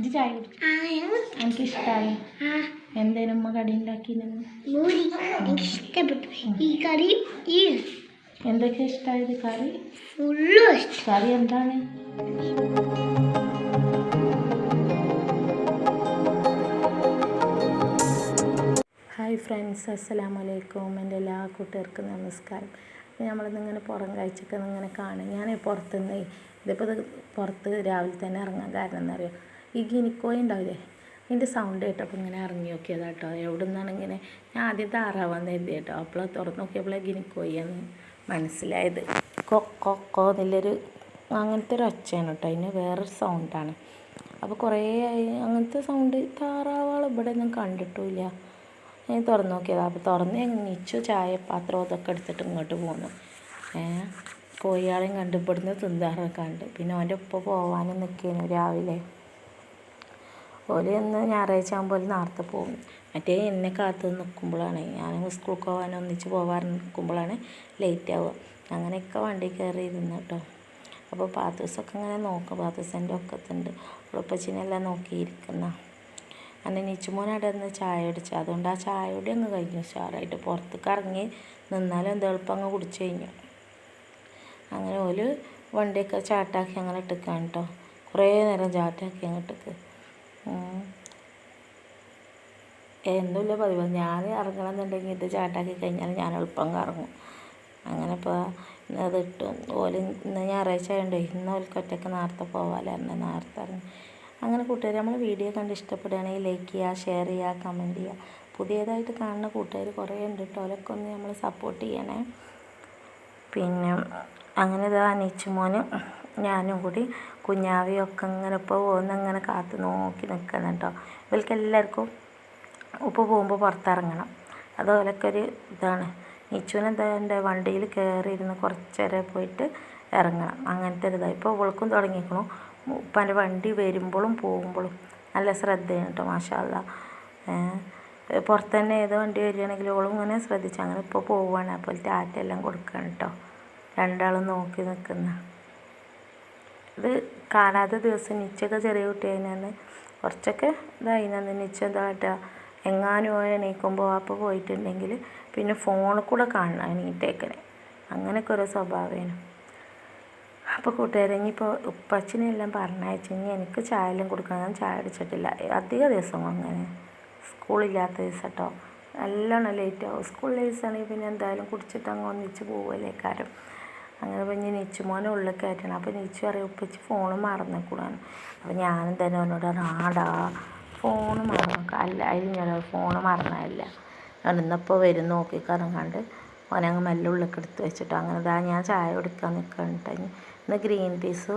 ഇത് ചായ കുടിച്ചു എനിക്ക് ഇഷ്ടമായി എന്തേനും ഉമ്മ കടി ഉണ്ടാക്കിയിരുന്നു ഇഷ്ടപ്പെട്ടു. ഈ കറി ഈ എന്തൊക്കെ ഇഷ്ടമായത് കറി? ഫുള്ളും കറി എന്താണ്? ഹായ് ഫ്രണ്ട്സ് അസ്സലാമു അലൈക്കും എന്റെ എല്ലാ കൂട്ടുകാർക്കും നമസ്കാരം. നമ്മളിന്ന് ഇങ്ങനെ പുറം കാഴ്ചയൊക്കെ ഇങ്ങനെ കാണും. ഞാൻ പുറത്തുനിന്ന് ഇതിപ്പോൾ ഇത് പുറത്ത് രാവിലെ തന്നെ ഇറങ്ങാൻ കാരണം എന്താ പറയുക ഈ ഗിനിക്കോയി ഉണ്ടാവില്ലേ? അതിന്റെ സൗണ്ട് കേട്ടപ്പോൾ ഇങ്ങനെ ഇറങ്ങി നോക്കിയതാ കേട്ടോ എവിടെ നിന്നാണ് ഇങ്ങനെ ഞാൻ ആദ്യം താറാവാന്ന് എഴുതി കേട്ടോ അപ്പോൾ തുറന്ന് നോക്കിയപ്പോൾ ഗിനിക്കോയിന്ന് മനസ്സിലായത്. കൊ കൊ എന്നുള്ളൊരു അങ്ങനത്തെ ഒരു ഒച്ചയാണ് കേട്ടോ അതിന് വേറൊരു സൗണ്ടാണ് അപ്പോൾ കുറേ അങ്ങനത്തെ സൗണ്ട് താറാവുകൾ ഇവിടെ ഒന്നും കണ്ടിട്ടുമില്ല. ഞാൻ തുറന്ന് നോക്കിയതാണ് അപ്പോൾ തുറന്ന് ഞാൻ നിച്ചു ചായപാത്രം അതൊക്കെ എടുത്തിട്ട് ഇങ്ങോട്ട് പോന്നു. ഏ? കോഴിയാളെയും കണ്ട് ഇവിടുന്ന് തിന്താറൊക്കെ പിന്നെ അവന്റെ ഉപ്പ പോവാനും നിൽക്കുന്നു രാവിലെ. ഓൽ ഇന്ന് ഞായറാഴ്ച ആകുമ്പോൾ നേരത്തെ പോകും മറ്റേ എന്നെ കാത്ത് നിൽക്കുമ്പോഴാണ് ഞാൻ സ്കൂളിൽ പോകാൻ ഒന്നിച്ച് പോകാൻ നിൽക്കുമ്പോഴാണ് ലേറ്റ് ആവുക. അങ്ങനെയൊക്കെ വണ്ടി കയറി ഇരുന്ന് കേട്ടോ അപ്പോൾ പാത്തൂസൊക്കെ ഇങ്ങനെ നോക്കും. പാത്തൂസിന്റെ ഒക്കത്തുണ്ട്. ഉളപ്പച്ചിനെല്ലാം നോക്കിയിരിക്കുന്ന. അങ്ങനെ നിച്ചുമോൻ അവിടെ നിന്ന് ചായ കുടിച്ചു. അതുകൊണ്ട് ആ ചായ കൂടി അങ്ങ് കഴിഞ്ഞു. ഉഷാറായിട്ട് പുറത്തേക്ക് ഇറങ്ങി നിന്നാലും എന്തെളുപ്പം അങ്ങ് കുടിച്ചു കഴിഞ്ഞു. അങ്ങനെ ഓൽ വണ്ടിയൊക്കെ ചാട്ടാക്കി അങ്ങനെ ഇട്ടിക്കാണ് കേട്ടോ കുറേ നേരം ചാട്ടാക്കി അങ്ങോട്ടേക്ക് എന്തുമില്ല പതിവ്. ഞാൻ ഇറങ്ങണം എന്നുണ്ടെങ്കിൽ ഇത് ചാട്ടാക്കി കഴിഞ്ഞാൽ ഞാൻ എളുപ്പം കറങ്ങും. അങ്ങനെ ഇപ്പോൾ അത് ഇട്ടു. ഓൽ ഇന്ന് ഞായറാഴ്ച ആയതുകൊണ്ട് ഇന്ന് ഓൽക്ക് ഒറ്റയ്ക്ക് നേരത്തെ പോവാലായിരുന്നു നേരത്തെ ഇറങ്ങി. അങ്ങനെ കൂട്ടുകാർ നമ്മൾ വീഡിയോ കണ്ട് ഇഷ്ടപ്പെടുകയാണെങ്കിൽ ലൈക്ക് ചെയ്യുക ഷെയർ ചെയ്യുക കമന്റ് ചെയ്യുക. പുതിയതായിട്ട് കാണുന്ന കൂട്ടുകാർ കുറേ ഉണ്ട് കേട്ടോ അവരൊക്കെ ഒന്ന് നമ്മൾ സപ്പോർട്ട് ചെയ്യണേ. പിന്നെ അങ്ങനെ ഇതാ അനീച്ചുമോനും ഞാനും കൂടി കുഞ്ഞാവിയും ഒക്കെ ഇങ്ങനെ ഇപ്പോൾ പോകുന്ന ഇങ്ങനെ കാത്ത് നോക്കി നിൽക്കണം കേട്ടോ. ഇവർക്ക് എല്ലാവർക്കും ഉപ്പ് പോകുമ്പോൾ പുറത്തിറങ്ങണം. അതുപോലൊക്കെ ഒരു ഇതാണ്. നീച്ചുവിന് എന്താ എന്റെ വണ്ടിയിൽ കയറി ഇരുന്ന് കുറച്ച് നേരം പോയിട്ട് ഇറങ്ങണം. അങ്ങനത്തെ ഒരു ഇതാണ് ഇപ്പോൾ ഇവൾക്കും തുടങ്ങിയിരിക്കണു ഉപ്പാന്റെ വണ്ടി വരുമ്പോഴും പോകുമ്പോഴും നല്ല ശ്രദ്ധയാണ് കേട്ടോ മാഷാല്ല പുറത്ത് തന്നെ ഏത് വണ്ടി വരികയാണെങ്കിലും ഓളും ഇങ്ങനെ ശ്രദ്ധിച്ചു അങ്ങനെ ഇപ്പോൾ പോവുകയാണ് അപ്പോൾ ടാറ്റ എല്ലാം കൊടുക്കുകയാണ് കേട്ടോ. രണ്ടാളും നോക്കി നിൽക്കുന്ന. ഇത് കാണാത്ത ദിവസം നിച്ചൊക്കെ ചെറിയ കുട്ടിയായിരുന്നു കുറച്ചൊക്കെ ഇതായിരുന്നു നിച്ച എന്താ കേട്ടോ? എങ്ങാനും എണീക്കുമ്പോൾ അപ്പോൾ പോയിട്ടുണ്ടെങ്കിൽ പിന്നെ ഫോണിൽ കൂടെ കാണണം എണീറ്റേക്കനെ അങ്ങനെയൊക്കെ ഒരു സ്വഭാവമാണ് അപ്പോൾ കൂട്ടുകാരെ ഇനിയിപ്പോൾ ഉപ്പച്ചനെല്ലാം പറഞ്ഞയച്ചു എനിക്ക് ചായ എല്ലാം കൊടുക്കണം. ഞാൻ ചായ അടിച്ചിട്ടില്ല അധിക ദിവസം അങ്ങനെ. സ്കൂളില്ലാത്ത ദിവസം കേട്ടോ നല്ലോണം ലേറ്റ് ആവും. സ്കൂളിലെ ദിവസമാണെങ്കിൽ പിന്നെ എന്തായാലും കുടിച്ചിട്ട് അങ്ങ് ഒന്നിച്ച് പോവുമല്ലേ അങ്ങനെ ഇപ്പോൾ ഇനി നിച്ചുമോനെ ഉള്ളിൽ കയറ്റണം. അപ്പോൾ നിച്ചു പറയും ഉപ്പച്ചി ഫോൺ മറന്നേക്കൂടാണ് അപ്പോൾ ഞാനും തന്നെ അവനോട് ആടാ ഫോൺ മറന്നു അല്ല അതിൽ ഞാൻ ഫോണ് മറന്നതല്ല. ഇന്നിപ്പോൾ വരും നോക്കി കറങ്ങാണ്ട് ഓനങ്ങ് മെല്ലെ ഉള്ളിലേക്ക് എടുത്ത് വെച്ചിട്ടോ അങ്ങനെ ഇതാ ഞാൻ ചായ കുടിക്കാൻ നിൽക്കണ്ട ഇന്ന് ഗ്രീൻ പീസ്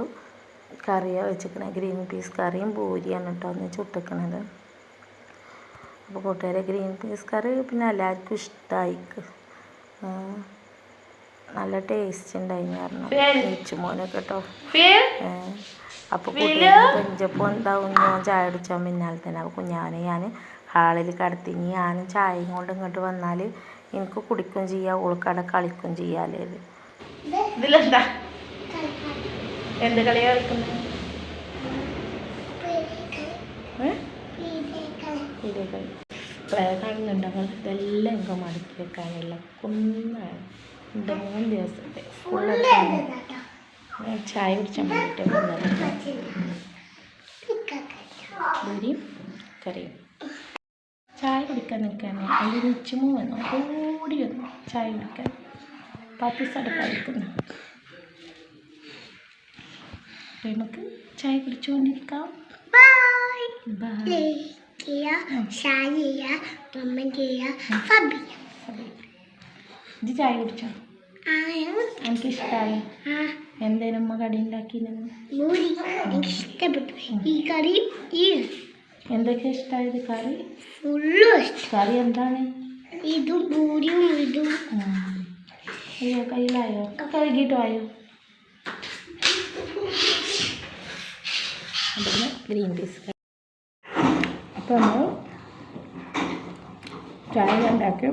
കറിയാണ് വെച്ചിരിക്കണേ ഗ്രീൻ പീസ് കറിയും പൂരിയാണ് കേട്ടോ ഒന്ന് ചുട്ടിക്കണത്. അപ്പോൾ കൂട്ടുകാരെ ഗ്രീൻ പീസ് കറി പിന്നെ എല്ലാവർക്കും ഇഷ്ടമായിക്ക് നല്ല ടേസ്റ്റ് ഉണ്ടായിന്ന് പറഞ്ഞു. ഏച്ചുമോനൊക്കെ കേട്ടോ അപ്പോൾ കുട്ടികൾ പെഞ്ചപ്പോൾ എന്താവും ഞാൻ ചായ കുടിച്ചാൽ പിന്നാലെ തന്നെ. അപ്പോൾ കുഞ്ഞാനെ ഞാൻ ഹാളിൽ കടത്തി. ഞാനും ചായയും കൊണ്ട് ഇങ്ങോട്ട് വന്നാൽ എനിക്ക് കുടിക്കും ചെയ്യാം ഓൾക്കട കളിക്കും ചെയ്യാല്ലേ ഇതിലെന്താ? എന്ത് കളിയാ കളിക്കുന്നത് കളി ഇതെല്ലാം എനിക്ക് മടക്കി വെക്കാനുള്ള കുന്നാണ്. മൂന്ന് ദിവസത്തെ സ്കൂളിലൊക്കെ ഞാൻ ചായ കുടിച്ചാൽ വേണ്ടിയിട്ട് പൂരിയും കറിയും ചായ കുടിക്കാൻ നിൽക്കാനേ അതിൽ ഉച്ചമോ വന്നു. ഓടി വന്നു ചായ കുടിക്കാൻ. പത്ത് അടുക്കളയിരിക്കുന്നു നമുക്ക് ചായ കുടിച്ചുകൊണ്ടിരിക്കാം. ബൈ ബൈ ചെയ്യുക ഷെയർ ചെയ്യുക ഇത് ചായ കുടിച്ചോ? ആ എനിക്ക് ഇഷ്ടമായി ആ. എന്തേനും ഉമ്മ കടി ഉണ്ടാക്കിയിരുന്നു മൂരി എനിക്ക് ഇഷ്ടപ്പെട്ടു ഈ കറി ഈ എന്തൊക്കെ ഇഷ്ടമായത് കറി? ഫുള്ളും ഇഷ്ടം. കറി എന്താണ്? ഇതും പൂരിയും ഇതും. ഉം. അയ്യോ കയ്യിലായോ? കഴുകിയിട്ടോ ആയോ? അതിന് ഗ്രീൻ പീസ് അപ്പോൾ നമ്മൾ ചായ ഉണ്ടാക്കി.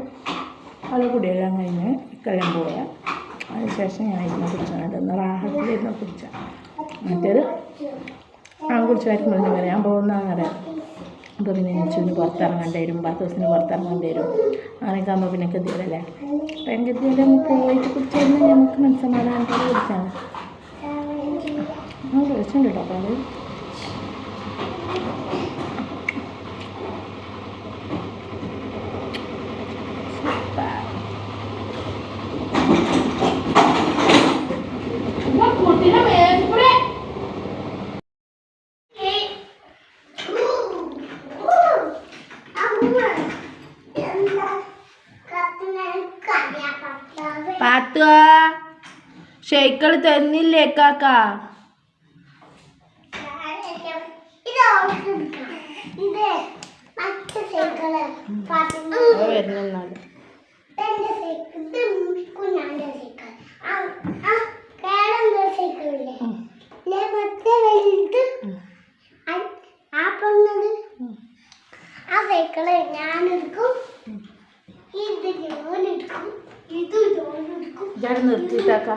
അത് കുടിയെല്ലാം കഴിഞ്ഞ് ഇക്കെല്ലാം പോയ അതിനുശേഷം ഞാൻ ഇരുന്ന് കുടിച്ചാണ് ഇന്ന് റാഹത്തിലിരുന്ന് കുടിച്ച. മറ്റേത് ആ കുടിച്ചായിരിക്കും ഇങ്ങനെ ഞാൻ പോകുന്ന അറിയാം അപ്പോൾ പിന്നെ നെച്ചുവിന് പുറത്തിറങ്ങേണ്ടി വരും. പത്ത് ദിവസത്തിന് പുറത്തിറങ്ങേണ്ടി വരും. അങ്ങനെയൊക്കെ ആകുമ്പോൾ പിന്നെ ഗതികളല്ലേ അപ്പം എനിക്ക് എന്തെങ്കിലും പോയിട്ട് കുടിച്ച് കഴിഞ്ഞാൽ നമുക്ക് മനസ്സമാധാനത്തോടെ കുടിച്ചാൽ ആ കുടിച്ചിട്ടുണ്ട് കേട്ടോ അപ്പോൾ അത് പാത്തുക ഷെയ്ക്കൾ തന്നില്ലേ കാക്ക ഇത് അവൾക്ക് എടുക്കാം. ഇത് മറ്റേ സൈക്കിൾ പാട്ടിന് വരുന്നെന്നാൽ എന്റെ സൈക്കിൾ ഇത് കുഞ്ഞാന്റെ സൈക്കിൾ ആ ആ കേടന്റെ സൈക്കിളില്ലേ ഇല്ലേ, മറ്റേ വലുത് ആ- ആ കാക്ക ആ ഞാനെടുക്കും. ഇത് ഞാനെടുക്കും. ഇതാണ് നിർത്തിയിട്ടാക്ക.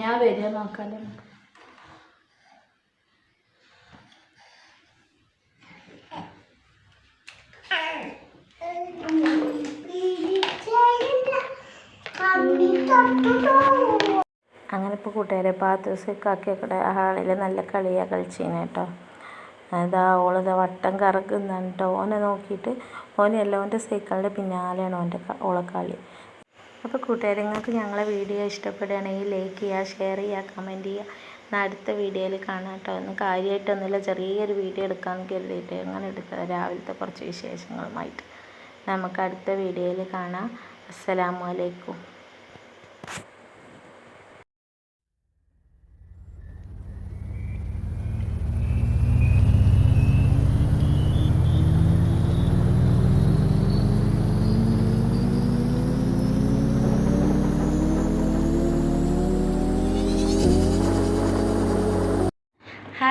ഞാൻ വരിക നോക്കാല്ലേ അങ്ങനെ ഇപ്പോൾ കൂട്ടുകാരെ പാത്തൂസ് കാക്കയൊക്കെ ഹാളിൽ നല്ല കളിയാണ് കളിച്ചീനെ കേട്ടോ അതാ ഓളത് വട്ടം കറക്കുന്നാണ് കേട്ടോ ഓനെ നോക്കിയിട്ട് ഓനെയല്ല ഓന്റെ സൈക്കിളിന്റെ പിന്നാലെയാണ് ഓന്റെ ഓളെ കളി. അപ്പോൾ കൂട്ടുകാരെ നിങ്ങൾക്ക് ഞങ്ങളെ വീഡിയോ ഇഷ്ടപ്പെടുകയാണെങ്കിൽ ലൈക്ക് ചെയ്യുക ഷെയർ ചെയ്യുക കമന്റ് ചെയ്യുക. എന്നാൽ അടുത്ത വീഡിയോയിൽ കാണാം കേട്ടോ. ഒന്ന് കാര്യമായിട്ടൊന്നുമില്ല ചെറിയൊരു വീഡിയോ എടുക്കാമെന്ന് കരുതിയിട്ട് അങ്ങനെ എടുക്കുക രാവിലത്തെ കുറച്ച് വിശേഷങ്ങളുമായിട്ട്. നമുക്ക് അടുത്ത വീഡിയോയിൽ കാണാം. അസ്സലാമു അലൈക്കും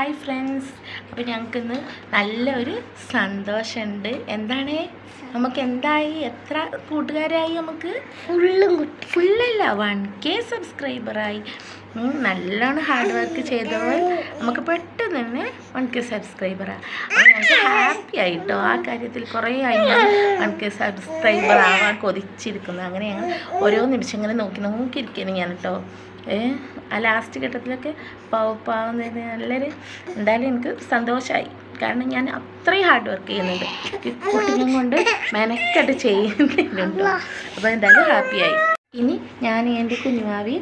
ഹായ് ഫ്രണ്ട്സ് അപ്പോൾ ഞങ്ങൾക്കിന്ന് നല്ലൊരു സന്തോഷമുണ്ട്. എന്താണ്? നമുക്ക് എന്തായി എത്ര കൂട്ടുകാരായി നമുക്ക്? ഫുള്ളും ഫുള്ളല്ല വൺ കെ സബ്സ്ക്രൈബറായി നല്ലോണം ഹാർഡ് വർക്ക് ചെയ്തവർ നമുക്ക് പെട്ടെന്ന് തന്നെ വൺ കെ സബ്സ്ക്രൈബറാണ് അപ്പോൾ ഞങ്ങൾക്ക് ഹാപ്പി ആയിട്ടോ? ആ കാര്യത്തിൽ കുറേ ആയി വൺ കെ സബ്സ്ക്രൈബർ ആവാൻ കൊതിച്ചിരിക്കുന്നു. അങ്ങനെ ഞങ്ങൾ ഓരോ നിമിഷം ഇങ്ങനെ നോക്കി നോക്കിയിരിക്കുന്നു ഞാൻ കേട്ടോ ഏ? ആ ലാസ്റ്റ് ഘട്ടത്തിലൊക്കെ പാവപ്പാവുന്നത് നല്ലൊരു എന്തായാലും എനിക്ക് സന്തോഷമായി കാരണം ഞാൻ അത്രയും ഹാർഡ് വർക്ക് ചെയ്യുന്നുണ്ട്. കുട്ടികളും കൊണ്ട് മെനക്കെട്ട് ചെയ്യുന്നുണ്ട്. അപ്പോൾ എന്തായാലും ഹാപ്പിയായി ഇനി ഞാൻ എന്റെ കുഞ്ഞുമാവി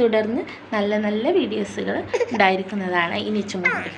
തുടർന്ന് നല്ല നല്ല വീഡിയോസുകൾ ഉണ്ടായിരിക്കുന്നതാണ്. ഇനി ചുമണ്ട്